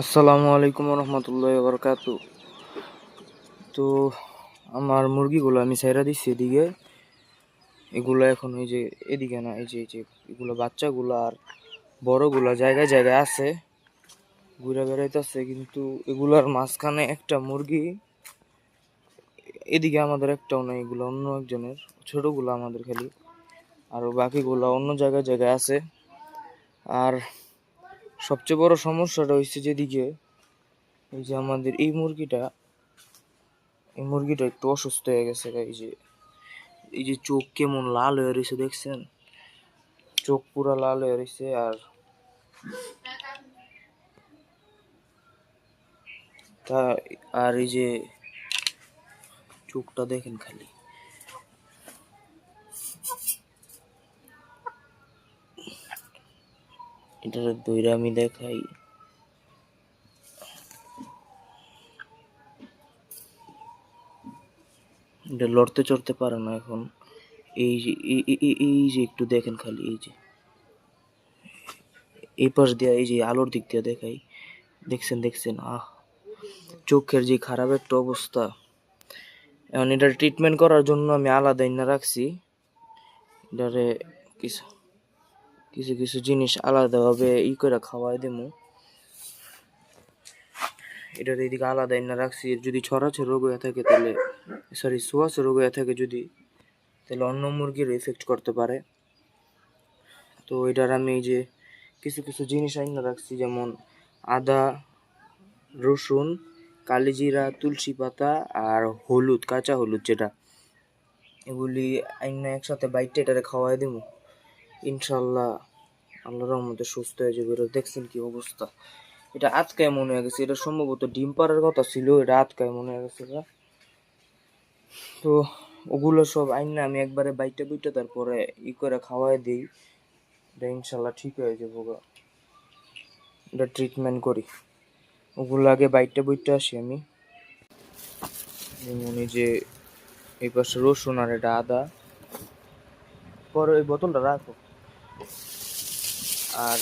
আসসালামু আলাইকুম রহমতুল্লাহ বরকাত তো আমার মুরগিগুলো আমি সাইরা দিচ্ছি এদিকে। এগুলো এখন ওই যে এদিকে না, এই যে এই যে এগুলো বাচ্চাগুলো আর বড়গুলো জায়গায় জায়গায় আছে। ঘুরে বেড়াইতেছে, কিন্তু এগুলার মাঝখানে একটা মুরগি, এদিকে আমাদের একটাও নেই, এগুলো অন্য একজনের, ছোটগুলো আমাদের খালি। আর বাকিগুলো অন্য জায়গায় জায়গায় আছে। আর সবচেয়ে বড় সমস্যাটা হচ্ছে যেদিকে এই যে আমাদের এই মুরগিটা এই মুরগিটা একটু অসুস্থ হয়ে গেছে এই যে এই যে চোখ কেমন লাল হয়ে রয়েছে দেখছেন? চোখ পুরা লাল হয়ে রয়েছে আর তা, আর এই যে চোখটা দেখেন খালি। এটার দইরা আমি দেখাই। এটা লড়তে চড়তে পারে না এখন। এই যে, এই- যে একটু দেখেন খালি, এই যে। এই পাশ দিয়ে, এই যে আলোর দিক দিয়ে দেখাই। দেখছেন দেখছেন? আহ! চোখের যে খারাপ একটা অবস্থা। এখন এটার ট্রিটমেন্ট করার জন্য আমি আলাদা ইন্না রাখছি। এটারে কিছু কিছু কিছু জিনিস আলাদাভাবে ই করে খাওয়াই দেবো এটার এদিকে আলাদা এনে রাখছি। যদি ছড়াছে রোগ হয়ে থাকে তাহলে সরি সোয়াশ রোগ হয়ে থাকে যদি, তাহলে অন্য মুরগির এফেক্ট করতে পারে। তো এটার আমি যে কিছু কিছু জিনিস আইনা রাখছি, যেমন আদা, রসুন, কালিজিরা, তুলসী পাতা আর হলুদ, কাঁচা হলুদ যেটা। এগুলি আইনা একসাথে বাইটে এটারে খাওয়াই দেবো ইনশাল্লাহ আল্লাহর রহমতে সুস্থ হয়ে যাবে। এটা দেখছেন কি অবস্থা? এটা আটকায় মনে হয়ে গেছে। এটা সম্ভবত ডিম পাড়ার কথা ছিল, এটা আটকায় মনে হয়ে গেছে। তো ওগুলো সব আইন না, আমি একবারে বাইটে বুইটে তারপরে ই করে খাওয়াই দিই। এটা ইনশাল্লাহ ঠিক হয়ে যাব। এটা ট্রিটমেন্ট করি। ওগুলো আগে বাইটে বুইটে আসি আমি। এই যে এই পাশে রসুন আর এটা আদা। পরে ওই বোতলটা রাখো। আর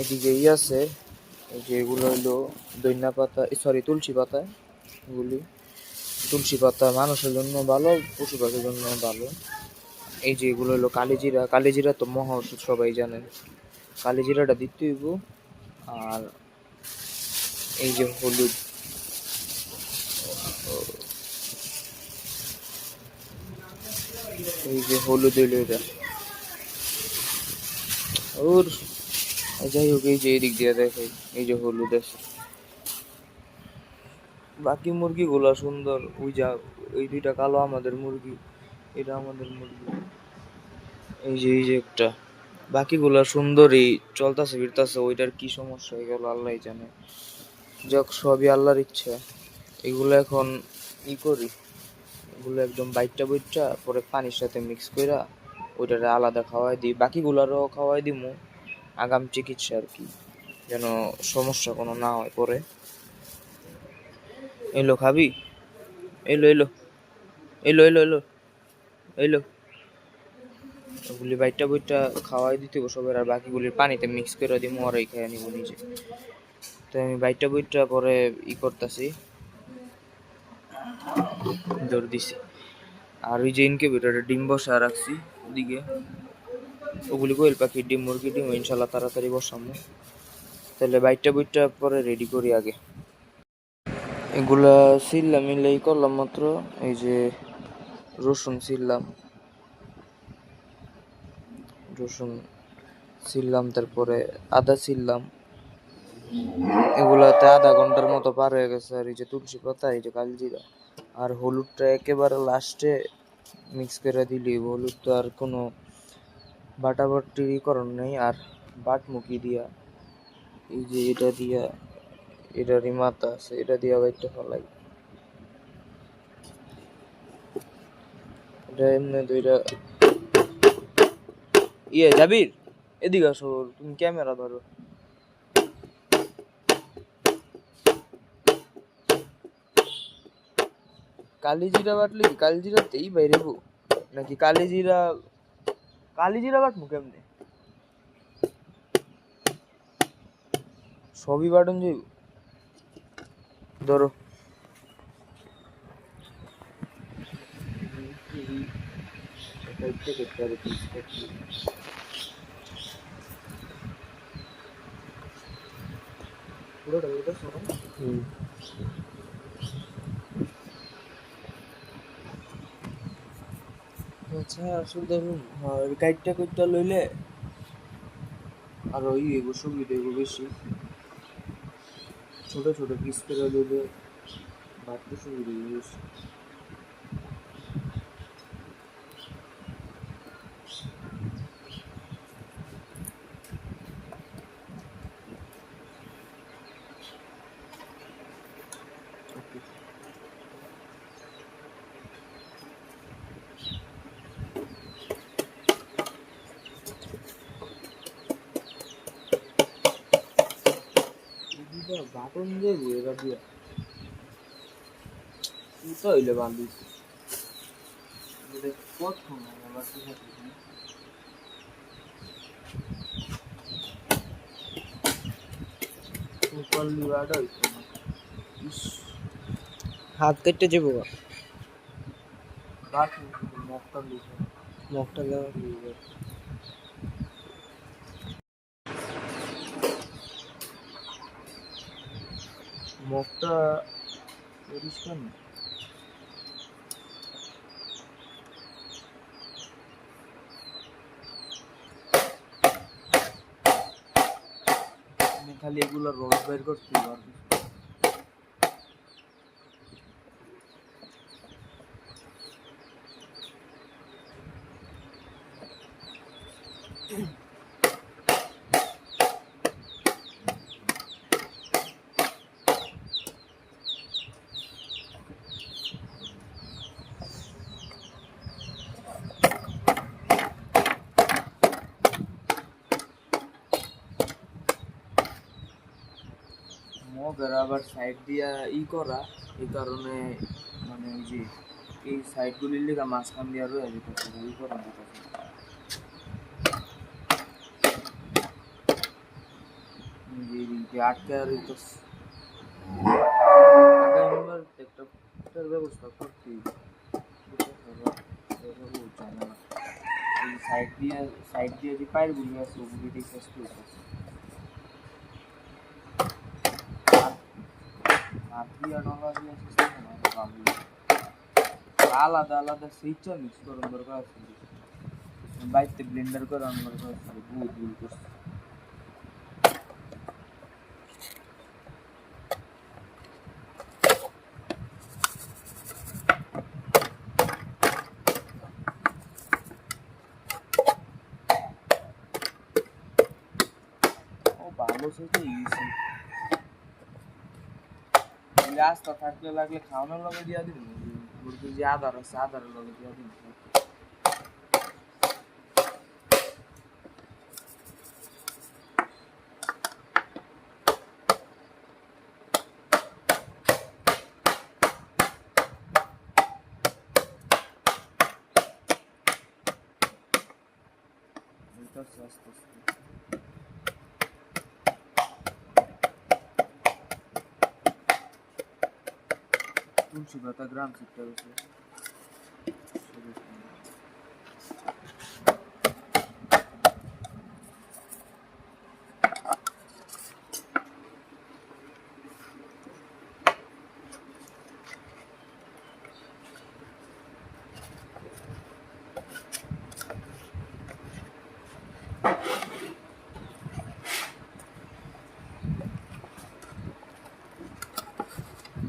এদিকে ই আছে, এই যে এগুলো হইল দইনা পাতা সরি তুলসী পাতা এগুলি। তুলসী পাতা মানুষের জন্য ভালো পশু পাখির জন্য ভালো। এই যে এগুলো হলো কালিজিরা কালিজিরা তো মহা ওষুধ, সবাই জানেন কালিজিরাটা দিতে হইব, আর এই যে হলুদ। এই যে হলুদ হইল এটা। ওর যাই হোক এই যে এদিক দিয়ে দেখাই এই যে হলুদ আছে বাকি মুরগিগুলো সুন্দর ওই যা ওই দুইটা কালো আমাদের মুরগি এটা আমাদের মুরগি এই যে এই যে একটা। বাকিগুলো সুন্দরই, চলতেছে, ফিরতেছে, ওইটার কি সমস্যা হয়ে গেল, আল্লাহ জানে। যাক, সবই আল্লাহর ইচ্ছা। এগুলো এখন ই করি। এগুলো একদম বাইটটা বইটটা, পরে পানির সাথে মিক্স কইরা ওইটারে আলাদা খাওয়াই দিই, বাকিগুলারও খাওয়াই দিমু। আগাম চিকিৎসা আর কি, যেন সমস্যা কোনো না হয় পরে। এলো খাবি? এলো এলো। এলো এলো এলো। এলো। ওগুলি বাইটটা বইটা খাওয়াই দিতে সবার, আর বাকিগুলির পানিতে মিক্স করে দিই মরাই খেয়ে নিব নিজে। তো আমি বাইটটা বইটা পরে ই করতেছি। দৌড় দিছি। আর ওই যে ইনকিউবেটরে ডিম বসা রাখছি। ওদিকে ওগুলি কোয়েল পাখির ডিম মুরগি, ডিম ইনশাল্লাহ তাড়াতাড়ি বসাবো। তাহলে বাইটটা বইটা পরে রেডি করি আগে। এগুলা ছিললাম মিলেই করলাম মাত্র, এই যে রসুন ছিললাম। রসুন ছিললাম, তারপরে আদা ছিললাম। এগুলাতে আধা ঘণ্টার মতো পার হয়ে গেছে, আর এই যে তুলসী পাতা, এই যে কালজিরা, আর হলুদটা একেবারে লাস্টে মিক্স করে দিলি, হলুদ তো আর কোনো বাটাবাটি করণ নেই, আর বাট মুখি দিয়া, এই যে এটা দিয়া, এটারই মাথা আছে, এটা দিয়া বাইটটা ফলাই। এটা এমনি দুইটা ইয়ে জাবির, এদিকে আসো, তুমি ক্যামেরা ধরো। কালিজিরা বাটলে কি কালিজিরাতেই বাইরে বউ। নাকি কালিজিরা কালিজিরা বাটমু কেমনে? সবই বাটন যাইব ধরো। হুম। আচ্ছা আসলে দেখুন গাইডটা করতে লইলে আর ওই এগো সুবিধা এগো বেশি। ছোট ছোট পিস করে লইলে বাড়তে সুবিধা বেশি। বাটন দেবো এবার দিয়া তো হইলে ভালো এটা প্রথম আবার কি প্রপারলি বাটা হইতো না ইস হাত কেটে যাব কাট মকটা লিখে মগটা দেওয়া মকটা করিস কেন আমি খালি এগুলো রস বের করতে পারবি মগের আবার সাইড দিয়া ই করা, এই কারণে মানে যে এই সাইডগুলির লেগা মাঝখান দিয়া রয়ে যেতেছে ই করা যেতেছে আটকে একটা ব্যবস্থা করতে সাইড দিয়ে সাইড দিয়ে যে পায়েরগুলি আছে, ওগুলি দিয়ে শেষ করতেছে আলাদা আলাদা সেইটা মিক্স করার দরকার আছে। বাইতে ব্লেন্ডার করার দরকার আছে। ভুল ভুল করছে ও ভালো সেটা ইজি রাস্তা থাকলে লাগলে খাওয়ানোর লগে দিয়া দিন মুরগি যে আদার আছে, আদারের লগে দিয়া দিন তুলসী পাতা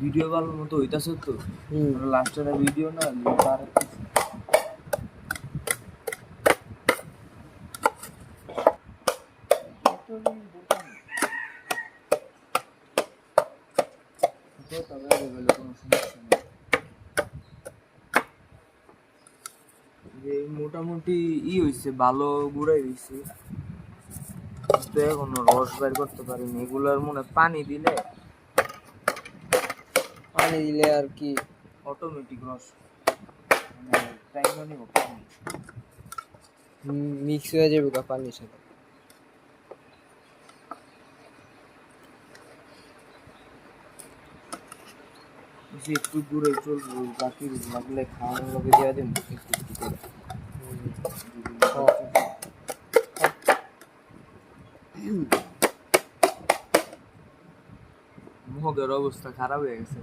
ভিডিও ভালো মতো হইতাছে তো। লাস্টের ভিডিও না তার মোটামুটি ই হইছে ভালো গুড়াই হইছে। তো এখনও রস বের করতে পারিনি। এগুলার মনে পানি দিলে পানি দিলে আর কি। অটোমেটিক রস। মানে মিক্স হয়ে যাবে গা পানির সাথে। একটু দূরে চলবো বাকি লাগলে খাওয়ানোর লোকে দেওয়া দিন একটু একটু করে। মুখের অবস্থা খারাপ হয়ে গেছে।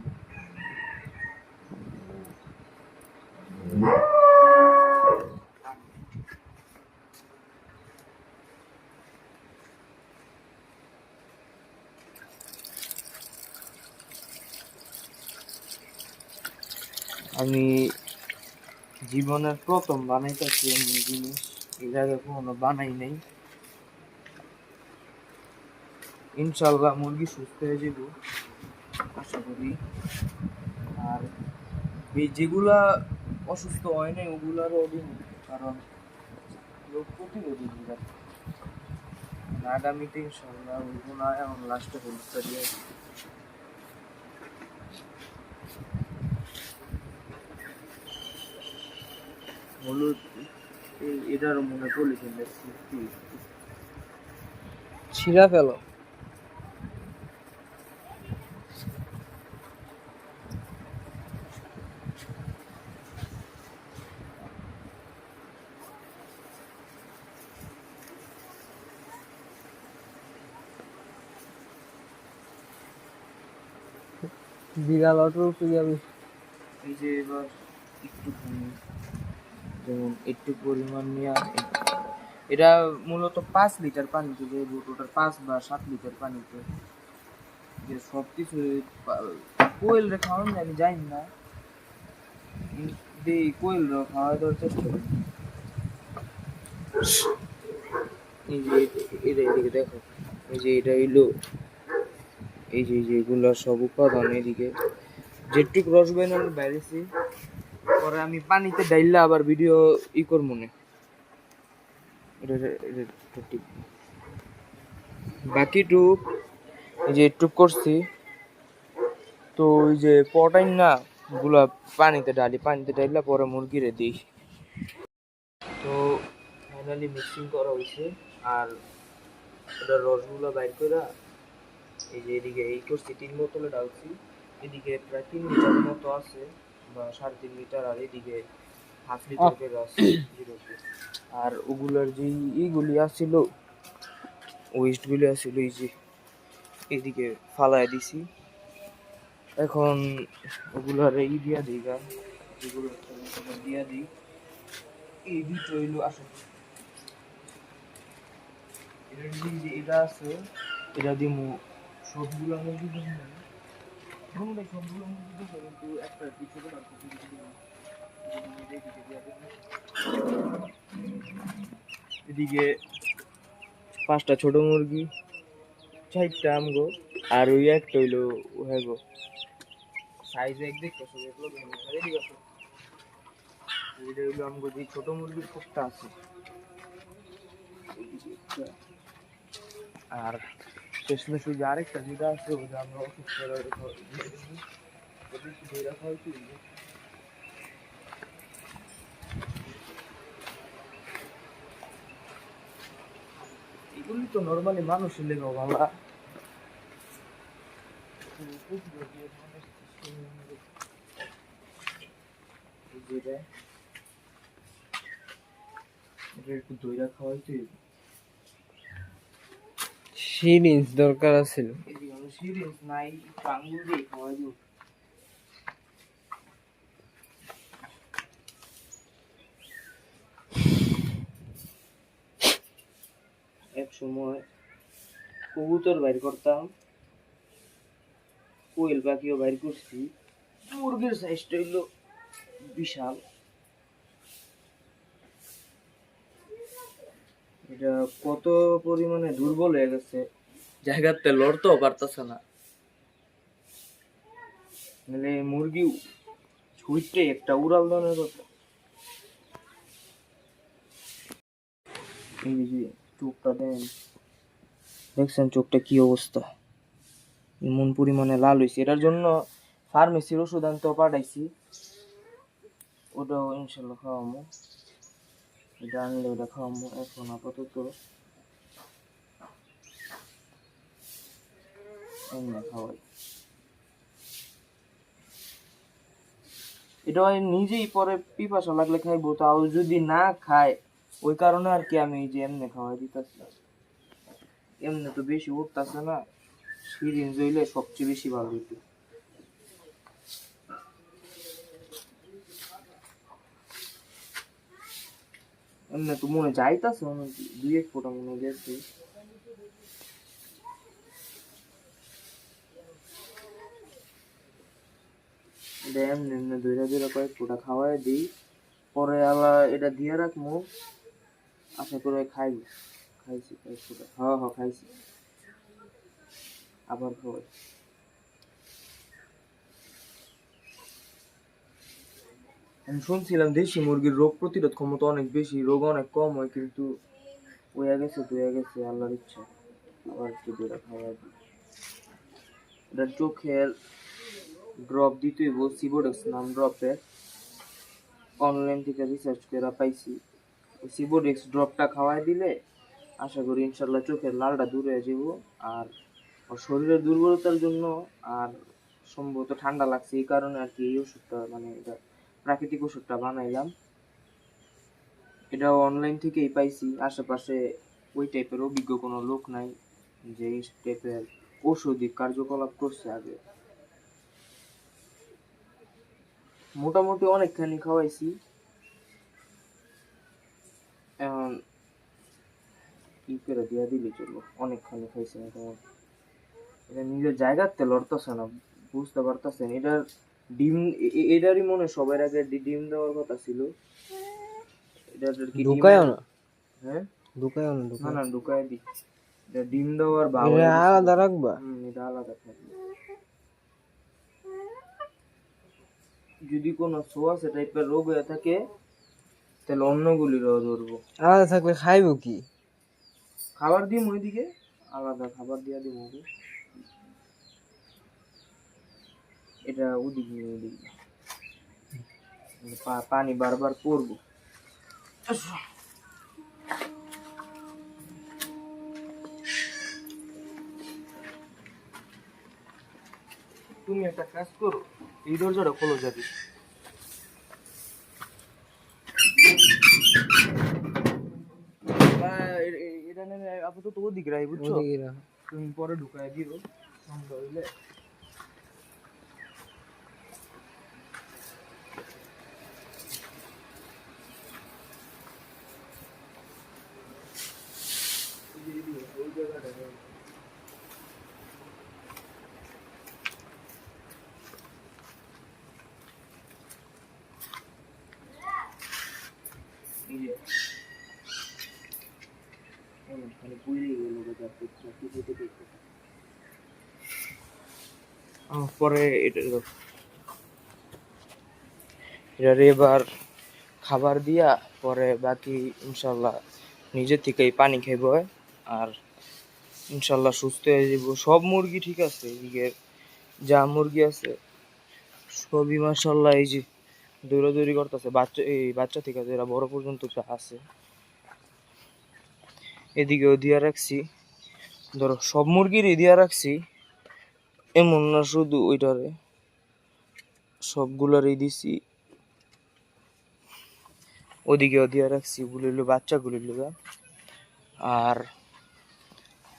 আমি জীবনের প্রথম বানাইতেছি এমন জিনিস। এর আগে কখনো বানাই নাই। ইনশাল্লাহ মুরগি সুস্থ হয়ে যাব। আশা করি। আর এই যেগুলা অসুস্থ হয় নাই, ওগুলারও অধীন। কারণ রোগ প্রতিরোধী আগামীতে ইনশাল্লাহ ওইগুলা এখন লাস্টে হলুদটা দিয়ে হলুদ এটারও মনে পলিথিন ছিঁড়া ফেলো। বিড়াল অটো উপরে যাবে। এই যে এবার একটুখানি যেমন একটু পরিমাণ নিয়ে এটা মূলত পাঁচ লিটার পানিতে যে ওটার পাঁচ বা সাত লিটার পানিতে। যে সব কিছু কোয়েল রে খাওয়ান আমি জানি না। এই কোয়েল রে খাওয়া দেওয়ার চেষ্টা করি। এই যে এটা এদিকে দেখো, এই যে এটা হইল, এই যে এই যে এগুলো সব উপাদান এদিকে। যেটুক রস বেনানোর বাইরেছি পরে আমি পানিতে ডাইলা আবার ভিডিও ই করব না। এটা, এটা- এটা- এটা ঠিক। বাকি টুক এই যে টুক করছি, তো ওই যে পটাইন না, গুলা পানিতে ডালি পানিতে ডাইলা পরে মুরগিরে দিই। তো ফাইনালি মিক্সিং করা হয়েছে আর এটা রসগুলো বাইর করে এই যে এদিকে এই করছি, তিন বোতলে ডালছি এদিকে প্রায় তিন লিটার মতো আছে। বা সাড়ে তিন লিটার আর এদিকে হাফ লিটার করে আছে আর ওগুলার যে ইগুলি আসছিল ওয়েস্টগুলি আসছিল এই যে এদিকে ফালায় দিছি। এখন ওগুলার ই দিয়া দিই গা যেগুলো দিয়া দিই। এই দুটো হইল আসলে। এটা আছে এটা দিমু। সবগুলো মুরগি এদিকে পাঁচটা ছোট মুরগি, চারটা আমগো আর ওই একটা হইল হ্যাঁ গো সাইজ এক দেখতে যে ছোট মুরগির কোপটা আছে। আর শেষমেশ ওই আরেকটা যেটা আছে ওটা আমরা অসুস্থ হয়ে রেখে হয় কি? এগুলি তো নর্মালি মানুষের লেগে ভালো দই রাখা হয়েছে সিরিঞ্জ দরকার এদিকে আমরা নাই একটু দিয়ে খাওয়া এক সময় কবুতর বাইর করতাম। কোয়েল পাখিও বাইর করছি। মুরগির সাইজটা হইল বিশাল। এটা কত পরিমাণে দুর্বল হয়ে গেছে? জায়গাতে লড়তেও পারতেছে না। মানে মুরগি ছুটতে একটা উড়াল দানের কথা। চোখটা দেন, দেখছেন চোখটা কি অবস্থা? এমন পরিমাণে লাল হয়েছে এটার জন্য ফার্মেসির ওষুধ আনতেও পাঠাইছি। ওটাও ইনশাল্লাহ খাওয়ামো। এটা আনলে এখন আপাতত এটা নিজেই পরে পিপাসা লাগলে খাইবো তাও যদি না খায়, ওই কারণে আর কি আমি যে এমনি খাওয়াই দিতেছি। এমনি তো বেশি উঠতেছে না, সিরিঞ্জ হইলে সবচেয়ে বেশি ভালো হইতো। এমনি তো মনে যাইতাছে দুই এক ফোঁটা মনে গেছে। এমনি এমনি দুইটা দুইটা কয়েক ফোঁটা খাওয়াই দিই, পরে আলা এটা দিয়ে রাখব আশা করে খাইব খাইছি কয়েক ফোঁটা। হ্যাঁ হ্যাঁ খাইছি। আবার খাওয়াই। আমি শুনছিলাম দেশি মুরগির রোগ প্রতিরোধ ক্ষমতা অনেক বেশি, রোগ অনেক কম হয়, কিন্তু হয়ে গেছে হয়ে গেছে, আল্লাহর ইচ্ছা। আবার একটু দুটা খাওয়া এটা চোখের ড্রপ দিতেই বল সিবোডেক্স নাম ড্রপের অনলাইন থেকে রিসার্চ করে পাইছি। সিবোডেক্স ড্রপটা খাওয়াই দিলে আশা করি ইনশাল্লাহ চোখের লালটা দূরে যাব, আর শরীরের দুর্বলতার জন্য আর সম্ভবত ঠান্ডা লাগছে, এই কারণে আর কি এই ওষুধটা মানে এটা প্রাকৃতিক ওষুধটা বানাইলাম। এটা অনলাইন থেকেই পাইছি। আশেপাশে ওই টাইপের অভিজ্ঞ কোনো লোক নাই যে এই টাইপের ঔষধি কার্যকলাপ করছে আগে। মোটামুটি অনেকখানি খাওয়াইছি। এখন কি করে দিয়া দিলে চলো অনেকখানি খাইছি মোটামুটি। এটা নিজের জায়গাতে লড়তেছে না, বুঝতে পারতেছেন? এটার ডিম এটারই মনে সবার আগে ডিম দেওয়ার কথা ছিল। কি ঢুকায়ও না। হ্যাঁ? ঢুকায়ও না না ঢুকায় না। ঢুকায় দি। এটা ডিম দেওয়ার ভাব এটা আলাদা রাখবা? হুম, এটা আলাদা থাকবে। যদি কোনো টাইপের রোগ হয়ে থাকে তাহলে অন্যগুলিরও ধরবো। আলাদা থাকলে খাইবো কি? খাবার দিম ওইদিকে? আলাদা খাবার দিয়া ওকে। এটা ওদিক পানি বারবার পড়ব তুমি একটা কাজ করো এই দরজাটা খোলো যাবি এটা নেমে আপাতত ওদিকে রাই বুঝছ? তুমি পরে ঢুকায় দিও হইলে এই যে এমন খালি পুড়িয়ে গেল বাজার থেকে কিছু থেকে পরে এটা এবার খাবার দিয়া পরে বাকি ইনশাল্লাহ নিজে থেকেই পানি খাইব আর ইনশাল্লাহ সুস্থ হয়ে যাব। সব মুরগি ঠিক আছে এদিকে যা মুরগি আছে, সবই মাসাল্লাহ এই যে দৌড়াদৌড়ি করতেছে, বাচ্চা, এই বাচ্চা থেকে যারা বড় পর্যন্ত যা আছে। এদিকেও দিয়া রাখছি। ধরো, সব মুরগিরই দিয়া রাখছি, এমন না শুধু ওইটারে। সবগুলারই দিছি। ওদিকেও দিয়া রাখছি গুলিল বাচ্চা গুলিল আর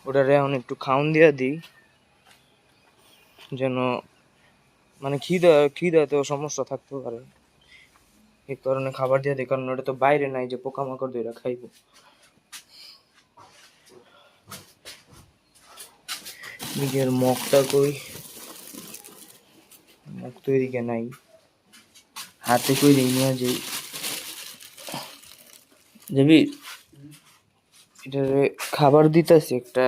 ওটারে এখন একটু খাওন দিয়া দিই। যেন মানে খিদা, খিদাতেও সমস্যা থাকতে পারে। এই কারণে খাবার দিয়ে দিই, কারণ ওটা তো বাইরে নাই যে পোকামাকড় দিয়ে খাইবো। নিজের মগটা কই? মগ তো এদিকে নাই। হাতে কই নিয়ে যাই। যাবি এটারে খাবার দিতেছি, একটা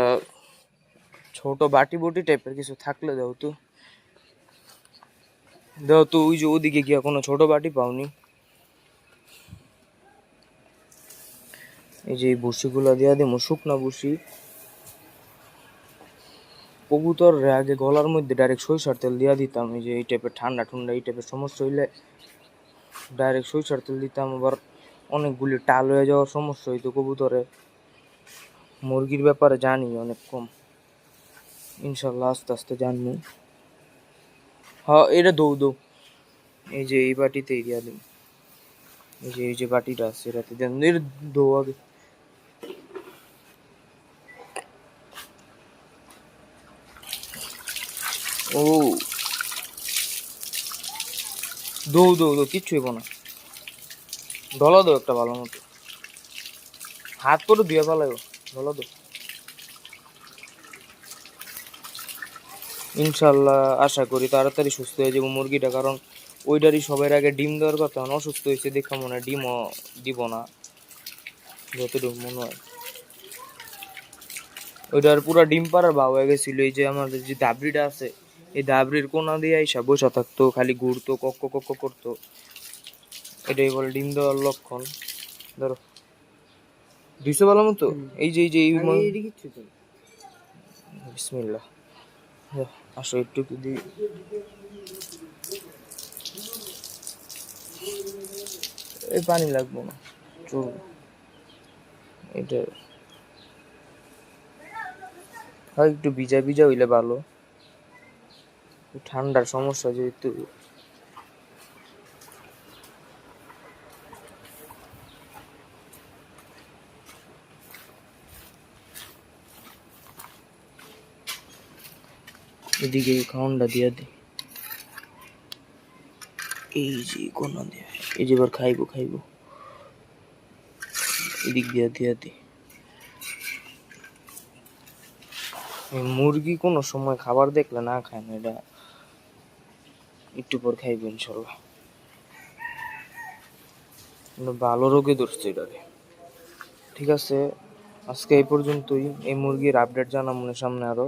ছোট বাটি বুটি টাইপের কিছু থাকলে দাও তো। দাও তো, ওই যে ওদিকে গিয়া কোনো ছোট বাটি পাওনি। এই যে এই ভুসিগুলা দিয়া দিমু, শুকনা ভুসি কবুতর আগে গলার মধ্যে ডাইরেক্ট সরিষার তেল দিয়া দিতাম, এই যে এই টাইপের ঠান্ডা ঠান্ডা এই টাইপের সমস্যা হইলে ডাইরেক্ট সরিষার তেল দিতাম, আবার অনেকগুলি টাল হয়ে যাওয়ার সমস্যা হইতো কবুতরে। মুরগির ব্যাপারে জানি অনেক কম। ইনশাল্লাহ আস্তে আস্তে জানব। হ্যাঁ এটা দৌ দৌ। এই যে এই বাটিতে দিয়া দিন। এই যে এই যে বাটিটা আছে, এটাতে দেন। এর ধোয়াবে ও। দৌ দৌ দৌ, কিচ্ছু হইব না। ঢলা দো একটা ভালো মতো। হাত করে ধুয়ে ফেলাইব ইনশাল্লাহ আশা করি তাড়াতাড়ি সুস্থ হয়ে যাব মুরগিটা, কারণ ওইটারই সবার আগে ডিম দেওয়ার কথা অসুস্থ হয়েছে দেখা মনে হয় ডিমও দিব না, যতটুকু মনে হয়। ওইটার পুরো ডিম পাড়ার ভাব হয়ে গেছিল, এই যে আমাদের যে দাবড়িটা আছে, এই দাবড়ির কোনা দিয়ে আইসা বসা থাকতো, খালি ঘুরতো, কক্ক কক্ক করতো। এটাই বলে ডিম দেওয়ার লক্ষণ। ধরো। দুইশো ভালো মতো? এই যে এই যে এই বিসমিল্লাহ। হ্যাঁ, আসো একটু দিই এই পানি লাগবো না চলবে এটা হয় একটু ভিজা ভিজা হইলে ভালো। ঠান্ডার সমস্যা যেহেতু। এদিকে খাওয়ানটা দিয়ে দে। এই যে কোন এই যে এবার খাইবো খাইবো। এদিক দিয়ে দিয়ে দি। মুরগি কোনো সময় খাবার দেখলে না খায় না, এটা একটু পর খাইবো ইনশাল্লাহ। ভালো রোগে ধরছে এটাকে। ঠিক আছে, আজকে এই পর্যন্তই। এই মুরগির আপডেট জানা মনে সামনে আরও।